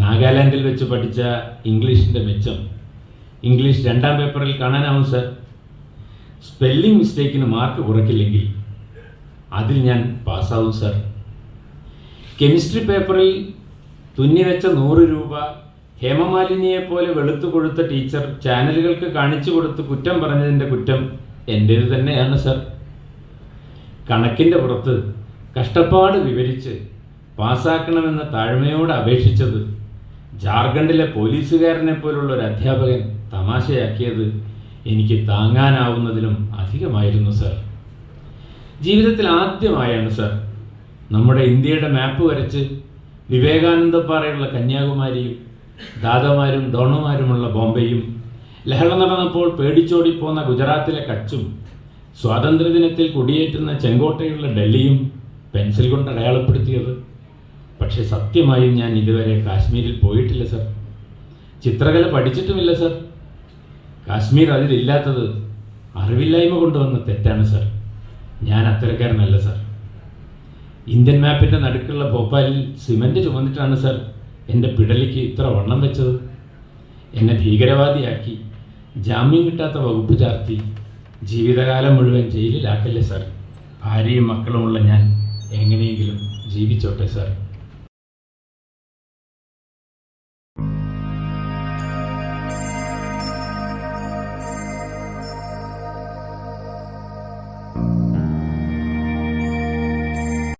നാഗാലാൻഡിൽ വെച്ച് പഠിച്ച ഇംഗ്ലീഷിന്റെ മെച്ചം. ഇംഗ്ലീഷ് രണ്ടാം പേപ്പറിൽ കാണാനാവും സർ. സ്പെല്ലിംഗ് മിസ്റ്റേക്കിന് മാർക്ക് കുറയ്ക്കില്ലെങ്കിൽ അതിൽ ഞാൻ പാസ്സാവും സർ. കെമിസ്ട്രി പേപ്പറിൽ തുന്നിവെച്ച നൂറ് രൂപ ഹേമമാലിനിയെ പോലെ വെളുത്തു കൊടുത്ത ടീച്ചർ ചാനലുകൾക്ക് കാണിച്ചു കൊടുത്ത് കുറ്റം പറഞ്ഞതിന്റെ കുറ്റം എന്റേത് തന്നെയാണ് സർ. കണക്കിന്റെ പുറത്ത് കഷ്ടപ്പാട് വിവരിച്ച് പാസ്സാക്കണമെന്ന താഴ്മയോട് അപേക്ഷിച്ചത് ജാർഖണ്ഡിലെ പോലീസുകാരനെ പോലുള്ള ഒരു അധ്യാപകൻ തമാശയാക്കിയത് എനിക്ക് താങ്ങാനാവുന്നതിലും അധികമായിരുന്നു സർ ജീവിതത്തിൽ ആദ്യമായാണ് സർ നമ്മുടെ ഇന്ത്യയുടെ മാപ്പ് വരച്ച് വിവേകാനന്ദ പാറയുള്ള കന്യാകുമാരിയും ദാദമാരും ഡോണുമാരുമുള്ള ബോംബെയും ലഹള നടന്നപ്പോൾ പേടിച്ചോടിപ്പോന്ന ഗുജറാത്തിലെ കച്ചും സ്വാതന്ത്ര്യദിനത്തിൽ കുടിയേറ്റുന്ന ചെങ്കോട്ടയുള്ള ഡൽഹിയും പെൻസിൽ കൊണ്ട് അടയാളപ്പെടുത്തിയത് പക്ഷേ സത്യമായും ഞാൻ ഇതുവരെ കാശ്മീരിൽ പോയിട്ടില്ല സർ. ചിത്രകല പഠിച്ചിട്ടുമില്ല സർ. കാശ്മീർ അതിലില്ലാത്തത് അറിവില്ലായ്മ കൊണ്ടുവന്ന തെറ്റാണ് സർ. ഞാൻ അത്തരക്കാരനല്ല സർ. ഇന്ത്യൻ മാപ്പിന്റെ നടുക്കുള്ള ഭോപ്പാലിൽ സിമന്റ് ചുമന്നിട്ടാണ് സർ എന്റെ പിടലിക്ക് ഇത്ര വണ്ണം വെച്ചത്. എന്നെ ഭീകരവാദിയാക്കി ജാമ്യം കിട്ടാത്ത വകുപ്പ് ചാർത്തി ജീവിതകാലം മുഴുവൻ ജയിലിലാക്കല്ലേ സർ? ഭാര്യയും മക്കളുമുള്ള ഞാൻ എങ്ങനെയെങ്കിലും ജീവിച്ചോട്ടെ സർ.